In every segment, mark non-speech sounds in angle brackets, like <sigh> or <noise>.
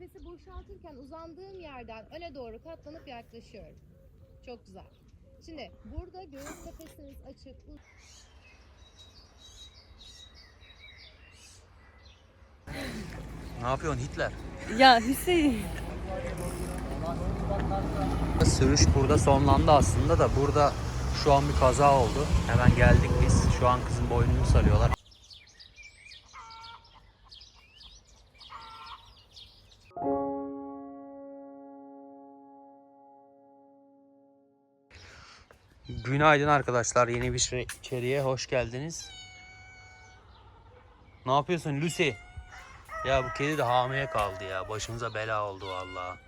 Nefesi boşaltırken uzandığım yerden öne doğru katlanıp yaklaşıyorum. Çok güzel. Şimdi burada göğüs kafesiniz açık. Ne yapıyorsun Hitler? Ya Hüseyin. Sürüş burada sonlandı aslında da burada şu an bir kaza oldu. Hemen geldik biz. Şu an kızın boynunu sarıyorlar. Günaydın arkadaşlar. Yeni bir içeriye hoş geldiniz. Ne yapıyorsun Lucy? Ya bu kedi de hamile kaldı ya. Başımıza bela oldu vallahi.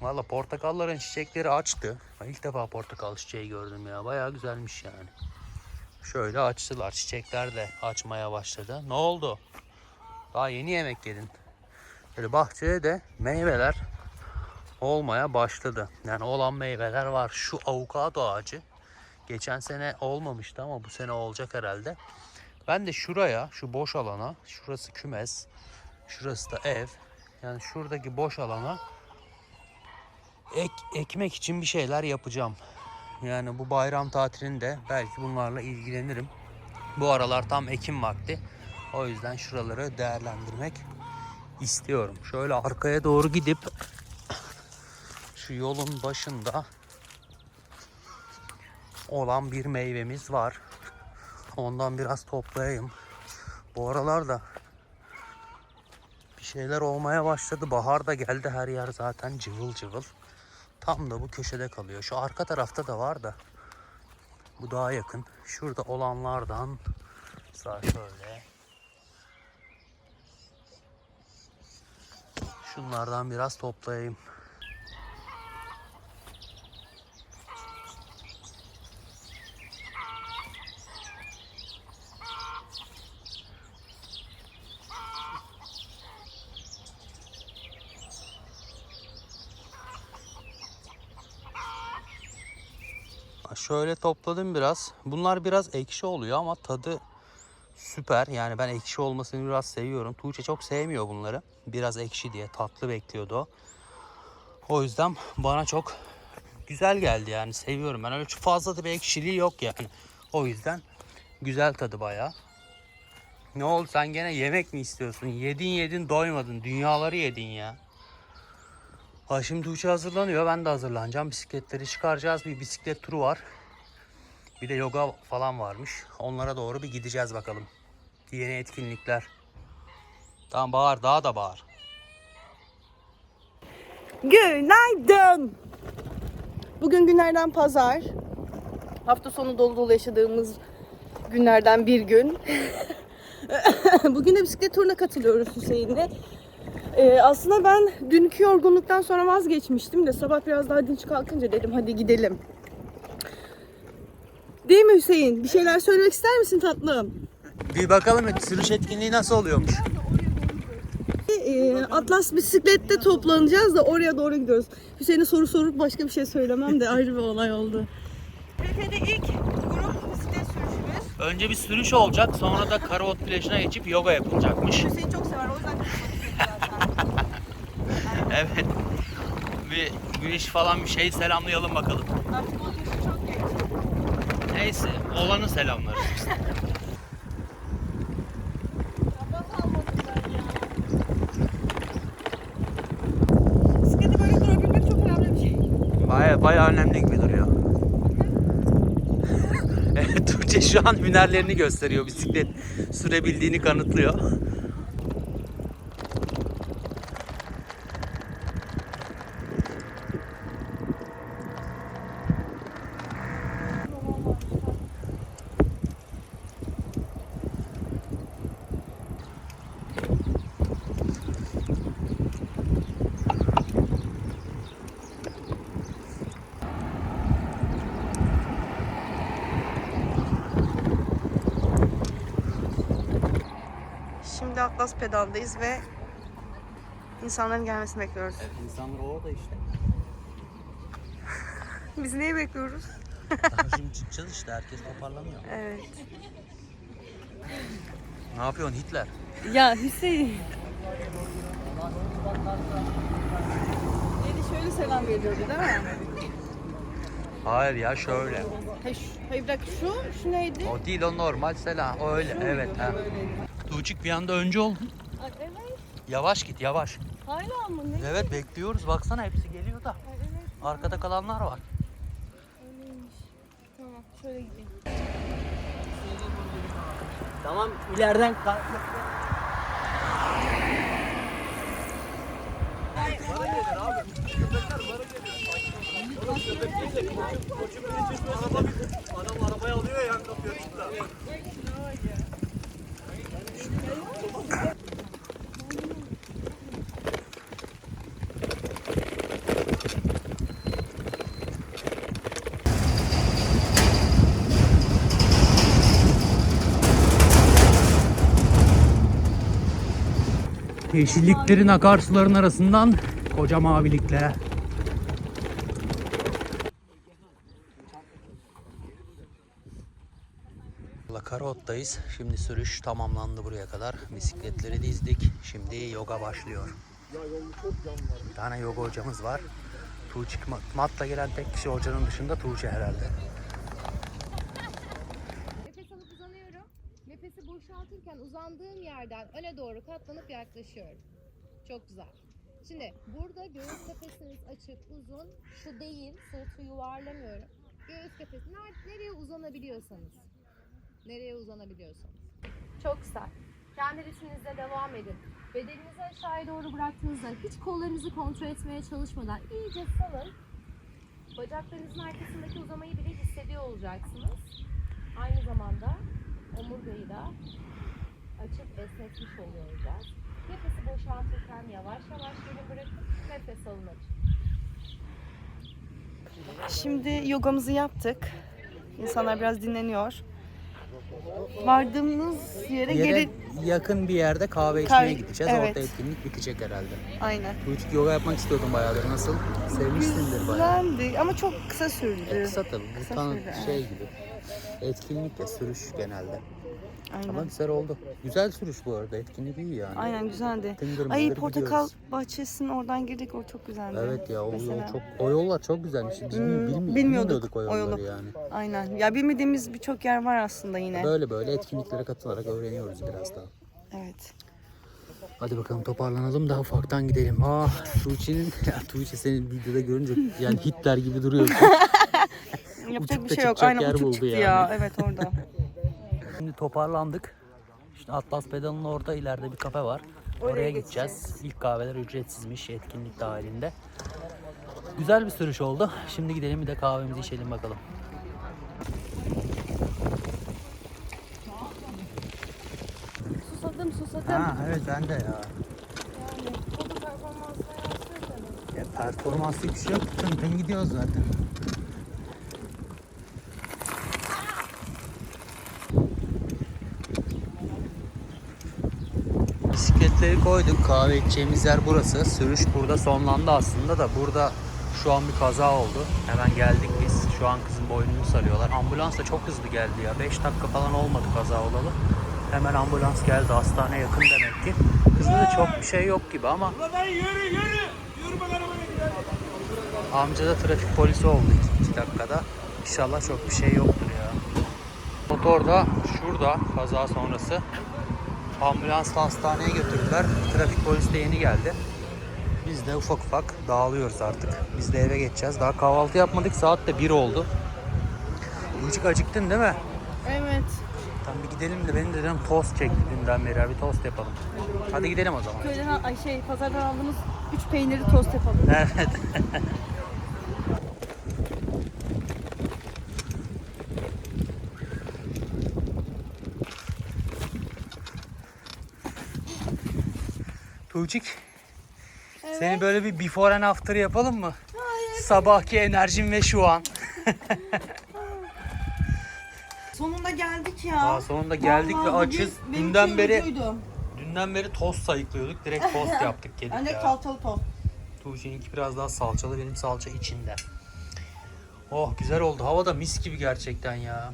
Valla portakalların çiçekleri açtı. Ben ilk defa portakal çiçeği gördüm ya. Bayağı güzelmiş yani. Şöyle açtılar. Çiçekler de açmaya başladı. Ne oldu? Daha yeni yemek yedin. Böyle bahçede de meyveler olmaya başladı. Yani olan meyveler var. Şu avokado ağacı. Geçen sene olmamıştı ama bu sene olacak herhalde. Ben de şuraya, şu boş alana, şurası kümes, şurası da ev. Yani şuradaki boş alana ek, ekmek için bir şeyler yapacağım. Yani bu bayram tatilinde belki bunlarla ilgilenirim. Bu aralar tam ekim vakti. O yüzden şuraları değerlendirmek istiyorum. Şöyle arkaya doğru gidip şu yolun başında olan bir meyvemiz var. Ondan biraz toplayayım. Bu aralarda bir şeyler olmaya başladı. Bahar da geldi. Her yer zaten cıvıl cıvıl. Tam da bu köşede kalıyor. Şu arka tarafta da var da. Bu daha yakın. Şurada olanlardan sağ şöyle. Şunlardan biraz toplayayım. Şöyle topladım biraz. Bunlar biraz ekşi oluyor ama tadı süper. Yani ben ekşi olmasını biraz seviyorum. Tuğçe çok sevmiyor bunları. Biraz ekşi diye tatlı bekliyordu o. O yüzden bana çok güzel geldi yani seviyorum. Ben öyle çok fazla da bir ekşiliği yok yani. O yüzden güzel tadı bayağı. Ne oldu sen gene yemek mi istiyorsun? Yedin yedin doymadın. Dünyaları yedin ya. Ha şimdi Tuğçe hazırlanıyor. Ben de hazırlanacağım. Bisikletleri çıkaracağız. Bir bisiklet turu var. Bir de yoga falan varmış. Onlara doğru bir gideceğiz bakalım. Yeni etkinlikler. Tamam bağır. Daha da bağır. Günaydın. Bugün günlerden pazar. Hafta sonu dolu dolu yaşadığımız günlerden bir gün. <laughs> Bugün de bisiklet turuna katılıyoruz Hüseyin'le. Ee, aslında ben dünkü yorgunluktan sonra vazgeçmiştim de sabah biraz daha dinç kalkınca dedim hadi gidelim. Değil mi Hüseyin? Bir şeyler söylemek ister misin tatlım? Bir bakalım sürüş etkinliği nasıl oluyormuş. Ee, Atlas bisiklette toplanacağız da oraya doğru gidiyoruz. Hüseyin'e soru sorup başka bir şey söylemem de ayrı bir olay oldu. Ülkede ilk grup bisiklet sürüşümüz. Önce bir sürüş olacak. Sonra da Karaot plajına geçip yoga yapılacakmış. Hüseyin çok sever o yüzden Evet. Bir güneş falan bir şey selamlayalım bakalım. Artık çok genç. Neyse olanı selamlarız biz. Bisiklette böyle durabilmek çok önemli bir şey. Baya baya önemli gibi duruyor. evet <laughs> <laughs> Tuğçe şu an hünerlerini gösteriyor. Bisiklet sürebildiğini kanıtlıyor. Şimdi Atlas pedaldayız ve insanların gelmesini bekliyoruz. Evet insanlar orada işte. <laughs> Biz neyi bekliyoruz? Daha <laughs> şimdi çıkacağız işte herkes toparlanıyor. Evet. Ne yapıyorsun Hitler? Ya Hüseyin. Eli şöyle selam veriyordu değil mi? Hayır ya şöyle. Hayır, dakika şu, şu neydi? O değil o normal selam. O öyle evet ha. Tuğçik bir anda önce ol. Ay, Evet. Yavaş git yavaş. Hala mı? Ne? Evet bekliyoruz baksana hepsi geliyor da. Ay, evet. Arkada kalanlar var. Öyleymiş. Tamam şöyle gideyim. Tamam ileriden kalk. Adam arabaya alıyor yan kapıyor Yeşilliklerin akarsuların arasından koca mavilikle. La Karaot'tayız. Şimdi sürüş tamamlandı buraya kadar. Bisikletleri dizdik. Şimdi yoga başlıyor. Bir tane yoga hocamız var. Tuğçe matla gelen tek kişi hocanın dışında Tuğçe herhalde. Nefes alıp uzanıyorum. Nefesi boşaltırken uzandığım yerden öne doğru katlanıp yaklaşıyorum. Çok güzel. Şimdi burada göğüs kafesiniz açık, uzun. Şu değil, sırtı yuvarlamıyorum. Göğüs kafesi ner- nereye uzanabiliyorsanız. Nereye uzanabiliyorsanız. Çok güzel. Kendi ritminizle devam edin. Bedeninizi aşağıya doğru bıraktığınızda hiç kollarınızı kontrol etmeye çalışmadan iyice salın. Bacaklarınızın arkasındaki uzamayı bile hissediyor olacaksınız. Aynı zamanda omurgayı da açıp esnetmiş oluyor olacağız. Nefesi boşaltırken yavaş yavaş geri bırakıp nefes alın açın. Şimdi yogamızı yaptık. İnsanlar biraz dinleniyor. Vardığımız yere, Yere geri... yakın bir yerde kahve içmeye Kahve- gideceğiz. evet. Orada etkinlik bitecek herhalde. Aynen. Tuğçe yoga yapmak istiyordum bayağıdır. Nasıl? Sevmişsindir bayağı. Güzeldi ama çok kısa sürdü. Kısa tabii. Bu Kısa tanı sürdü, şey gibi. Etkinlik ya sürüş genelde. Ama Aynen. güzel oldu. Güzel sürüş bu arada. Etkinlik iyi yani. Aynen güzeldi. Tıngır Ay portakal gidiyoruz. bahçesinin oradan girdik o çok güzeldi. Evet ya o yol Mesela. çok o yollar çok güzelmiş. Biz Hmm, bilmi- bilmiyorduk bilmiyorduk o o yolları yani. Aynen. Ya bilmediğimiz birçok yer var aslında yine. Böyle böyle etkinliklere katılarak öğreniyoruz biraz daha. Evet. Hadi bakalım toparlanalım da ufaktan gidelim. Ah Tuğçe'nin ya Tuğçe senin videoda görünce yani Hitler gibi duruyorsun. <laughs> Yapacak bir şey yok. Aynen uçuk çıktı yani. ya. Evet orada. Şimdi toparlandık. İşte Atlas Pedal'ın orada ileride bir kafe var. Oraya, Oraya gideceğiz. İlk kahveler ücretsizmiş etkinlik dahilinde. Güzel bir sürüş oldu. Şimdi gidelim bir de kahvemizi içelim bakalım. susadım susadım. Ha evet ben de ya. Yani yansıyor ya performanslı bir şey yok. Tın tın gidiyoruz zaten. Bisikletleri koyduk. Kahve içeceğimiz yer burası. Sürüş burada sonlandı aslında da burada şu an bir kaza oldu. Hemen geldik biz. Şu an kızın boynunu sarıyorlar. Ambulans da çok hızlı geldi ya. 5 dakika falan olmadı kaza olalı. Hemen ambulans geldi. Hastane yakın demek ki. Kızda da çok bir şey yok gibi ama Amca da trafik polisi oldu 2 dakikada. İnşallah çok bir şey yoktur ya. Motor da şurada kaza sonrası. Ambulansla hastaneye götürdüler. Trafik polisi de yeni geldi. Biz de ufak ufak dağılıyoruz artık. Biz de eve geçeceğiz. Daha kahvaltı yapmadık. Saat de 1 oldu. Buçuk acıktın değil mi? Evet. Tamam bir gidelim de benim de canım tost çekti dünden beri. Bir tost yapalım. Hadi gidelim o zaman. Köyden ay şey pazardan aldığımız 3 peyniri tost yapalım. Evet. <laughs> Tuğçik. Seni böyle bir before and after yapalım mı? Sabahki enerjim ve şu an. <laughs> Sonunda geldik ya. Aa, sonunda geldik ve Vallahi açız. bugün benim Dünden beri üzücüydü. dünden beri tost sayıklıyorduk. Direkt tost <laughs> yaptık yedik de ya. salçalı tost. Tuğçe'ninki biraz daha salçalı, benim salça içinde. Oh güzel oldu. Hava da mis gibi gerçekten ya.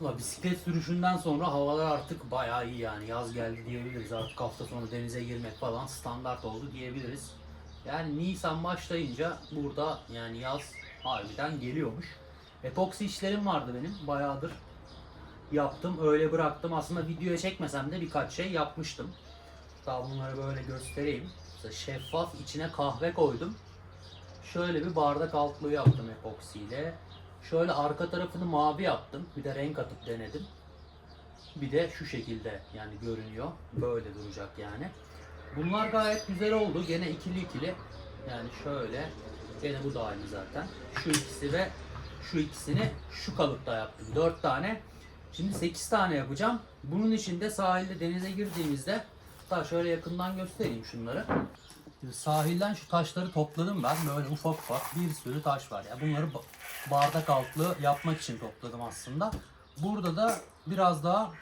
Valla bisiklet sürüşünden sonra havalar artık bayağı iyi yani yaz geldi diyebiliriz artık hafta sonu denize girmek falan standart oldu diyebiliriz. Yani Nisan başlayınca burada yani yaz harbiden geliyormuş. Epoksi işlerim vardı benim bayağıdır yaptım öyle bıraktım aslında videoya çekmesem de birkaç şey yapmıştım. Daha bunları böyle göstereyim. Mesela şeffaf içine kahve koydum. Şöyle bir bardak altlığı yaptım epoksiyle. Şöyle arka tarafını mavi yaptım. Bir de renk atıp denedim. Bir de şu şekilde yani görünüyor. Böyle duracak yani. Bunlar gayet güzel oldu. Gene ikili ikili. Yani şöyle. Gene bu da aynı zaten. Şu ikisi ve şu ikisini şu kalıpta yaptım. 4 tane. Şimdi 8 tane yapacağım. Bunun için de sahilde denize girdiğimizde hatta şöyle yakından göstereyim şunları. Şimdi sahilden şu taşları topladım ben. Böyle ufak ufak bir sürü taş var. Ya bunları ba- bardak altlı yapmak için topladım aslında. Burada da biraz daha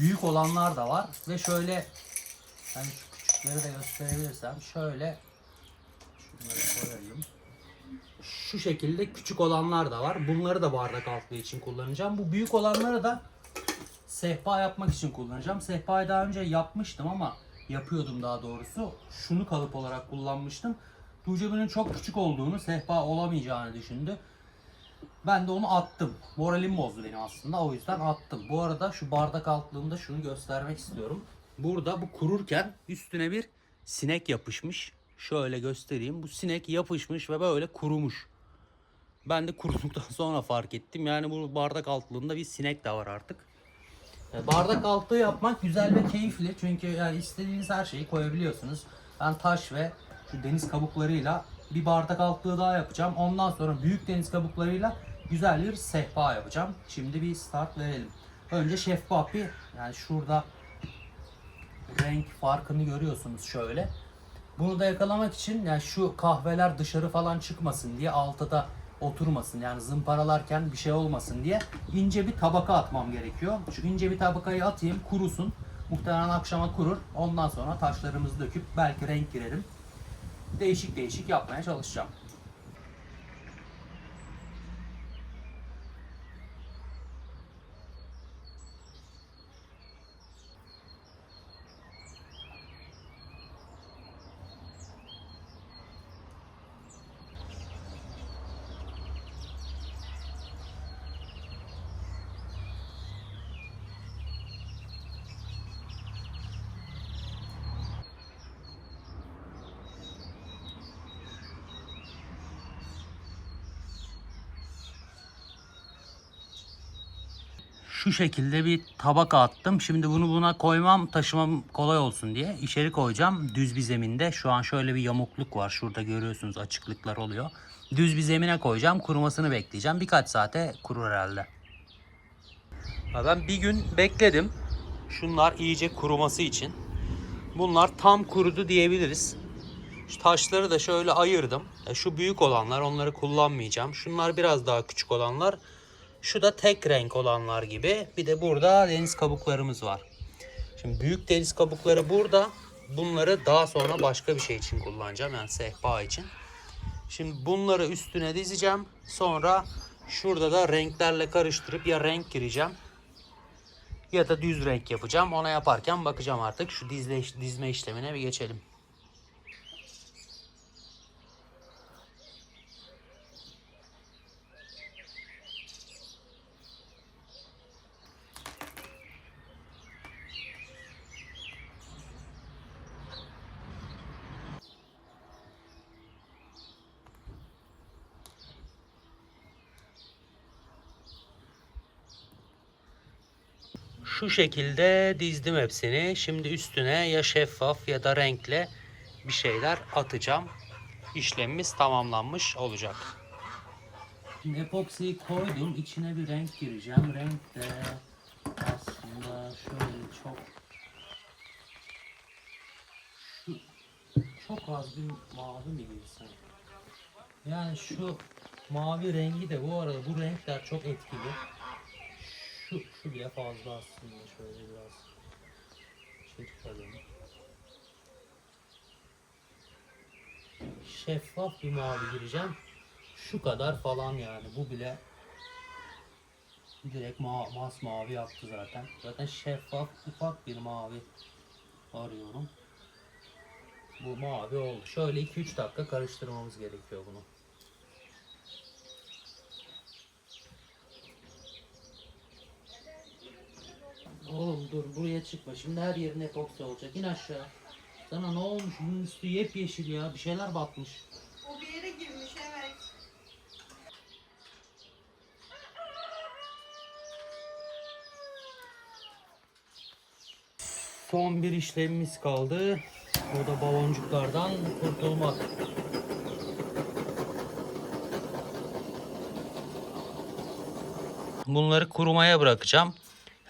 büyük olanlar da var ve şöyle hani şu küçükleri de gösterebilirsem şöyle şunları koyayım. Şu şekilde küçük olanlar da var. Bunları da bardak altlığı için kullanacağım. Bu büyük olanları da sehpa yapmak için kullanacağım. Sehpayı daha önce yapmıştım ama yapıyordum daha doğrusu. Şunu kalıp olarak kullanmıştım. Tuğçe bunun çok küçük olduğunu, sehpa olamayacağını düşündü. Ben de onu attım. Moralim bozdu benim aslında. O yüzden attım. Bu arada şu bardak altlığında şunu göstermek istiyorum. Burada bu kururken üstüne bir sinek yapışmış. Şöyle göstereyim. Bu sinek yapışmış ve böyle kurumuş. Ben de kuruduktan <laughs> sonra fark ettim. Yani bu bardak altlığında bir sinek de var artık. E, Bardak altlığı yapmak güzel ve keyifli. Çünkü yani istediğiniz her şeyi koyabiliyorsunuz. Ben taş ve şu deniz kabuklarıyla bir bardak altlığı daha yapacağım. Ondan sonra büyük deniz kabuklarıyla güzel bir sehpa yapacağım. Şimdi bir start verelim. Önce şeffaf bir yani şurada renk farkını görüyorsunuz şöyle. Bunu da yakalamak için yani şu kahveler dışarı falan çıkmasın diye altta da oturmasın yani zımparalarken bir şey olmasın diye ince bir tabaka atmam gerekiyor. Şu ince bir tabakayı atayım kurusun. Muhtemelen akşama kurur. Ondan sonra taşlarımızı döküp belki renk girerim. Değişik değişik yapmaya çalışacağım. Şu şekilde bir tabaka attım. Şimdi bunu buna koymam, taşımam kolay olsun diye içeri koyacağım. Düz bir zeminde. Şu an şöyle bir yamukluk var. Şurada görüyorsunuz açıklıklar oluyor. Düz bir zemine koyacağım. Kurumasını bekleyeceğim. Birkaç saate kurur herhalde. Ha, Ben bir gün bekledim. Şunlar iyice kuruması için. Bunlar tam kurudu diyebiliriz. Şu taşları da şöyle ayırdım. Ya Şu büyük olanlar onları kullanmayacağım. Şunlar biraz daha küçük olanlar. Şu da tek renk olanlar gibi. Bir de burada deniz kabuklarımız var. Şimdi büyük deniz kabukları burada. Bunları daha sonra başka bir şey için kullanacağım. Yani sehpa için. Şimdi bunları üstüne dizeceğim. Sonra şurada da renklerle karıştırıp ya renk gireceğim ya da düz renk yapacağım. Ona yaparken bakacağım artık. Şu dizle, dizme işlemine bir geçelim. Şu şekilde dizdim hepsini. Şimdi üstüne ya şeffaf ya da renkle bir şeyler atacağım. İşlemimiz tamamlanmış olacak. Şimdi epoksiyi koydum. İçine bir renk gireceğim. Renk de aslında şöyle çok çok az bir mavi mi girsem? Yani şu mavi rengi de bu arada bu renkler çok etkili. Bile fazla aslında şöyle biraz çekelim. Şeffaf bir mavi gireceğim. Şu kadar falan yani bu bile Direkt ma mas mavi yaptı zaten. Zaten şeffaf ufak bir mavi arıyorum. Bu mavi oldu. Şöyle 2-3 dakika karıştırmamız gerekiyor bunu. Oğlum dur buraya çıkma. Şimdi her yerin epoksi olacak. İn aşağı. Sana ne olmuş? Bunun üstü yepyeşil ya. Bir şeyler batmış. O bir yere girmiş evet. Son bir işlemimiz kaldı. O da baloncuklardan kurtulmak. Bunları kurumaya bırakacağım.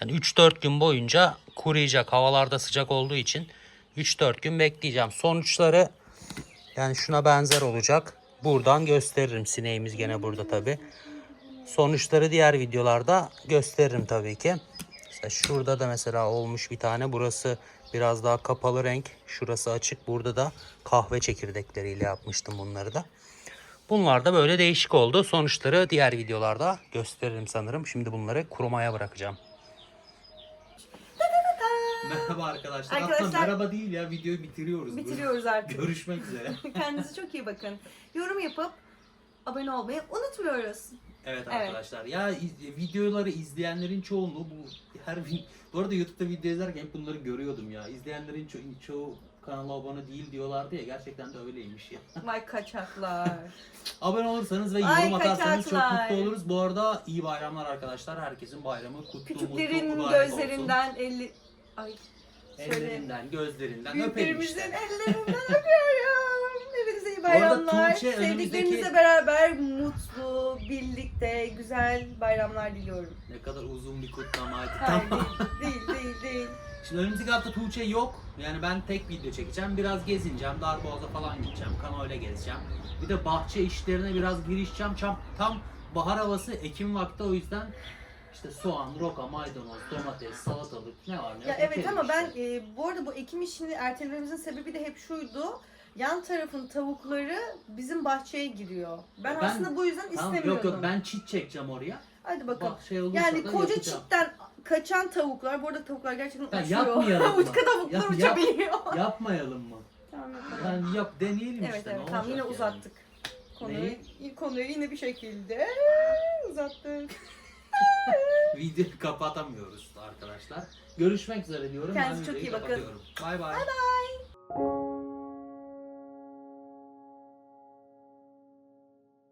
Yani 3-4 gün boyunca kuruyacak. Havalarda sıcak olduğu için 3-4 gün bekleyeceğim. Sonuçları yani şuna benzer olacak. Buradan gösteririm. Sineğimiz gene burada tabi. Sonuçları diğer videolarda gösteririm tabii ki. İşte şurada da mesela olmuş bir tane. Burası biraz daha kapalı renk. Şurası açık. Burada da kahve çekirdekleriyle yapmıştım bunları da. Bunlar da böyle değişik oldu. Sonuçları diğer videolarda gösteririm sanırım. Şimdi bunları kurumaya bırakacağım. <laughs> Merhaba arkadaşlar. Arkadaşlar- Aslında merhaba değil ya. Videoyu bitiriyoruz. Bitiriyoruz artık. Görüşmek üzere. <laughs> Kendinize çok iyi bakın. Yorum yapıp abone olmayı unutmuyoruz. Evet Evet. arkadaşlar. Ya iz- videoları izleyenlerin çoğunluğu bu her bu arada YouTube'da video izlerken hep bunları görüyordum ya. İzleyenlerin ço- çoğu kanala abone değil diyorlardı ya gerçekten de öyleymiş ya. <laughs> Vay kaçaklar. Abone olursanız ve Ay, yorum atarsanız çok kaçaklar. mutlu oluruz. Bu arada iyi bayramlar arkadaşlar. Herkesin bayramı kutlu mutlu Küçüklerin mübarek gözlerinden elli... Ay. Ellerinden, gözlerinden öpelim işte. ellerinden <laughs> öpüyorum. Hepinize iyi bayramlar. Tuğçe Sevdiklerinizle önümüzdeki- beraber mutlu, birlikte, güzel bayramlar diliyorum. Ne kadar uzun bir kutlamaydı. Hayır Tamam. değil, değil, değil, değil. <laughs> Şimdi önümüzdeki hafta Tuğçe yok. Yani ben tek video çekeceğim. Biraz gezineceğim. Darboğaz'a falan gideceğim. Kanoyla gezeceğim. Bir de bahçe işlerine biraz girişeceğim. Tam, tam bahar havası Ekim vakti o yüzden işte soğan, roka, maydanoz, domates, salatalık ne var ne yok. Ya evet ekelim ama ben işte. e, bu arada bu ekim işini ertelememizin sebebi de hep şuydu. Yan tarafın tavukları bizim bahçeye giriyor. Ben, Ben- aslında bu yüzden Tamam, istemiyordum. yok yok ben çit çekeceğim oraya. Hadi bakalım. Bak şey olursa Yani da koca yapacağım. çitten kaçan tavuklar, bu arada tavuklar gerçekten Ya uçuyor. yapmayalım <laughs> mı? Uçka tavuklar Yap- yap. uçabiliyor. Yapmayalım mı? tamam yapalım. Yani yap deneyelim Evet işte. evet ne tamam yine yani? uzattık. Konuyu, Neyi? konuyu yine bir şekilde uzattık. <laughs> Video kapatamıyoruz arkadaşlar. Görüşmek üzere diyorum. Kendinize çok iyi bakın. Bay bay. Bay bay.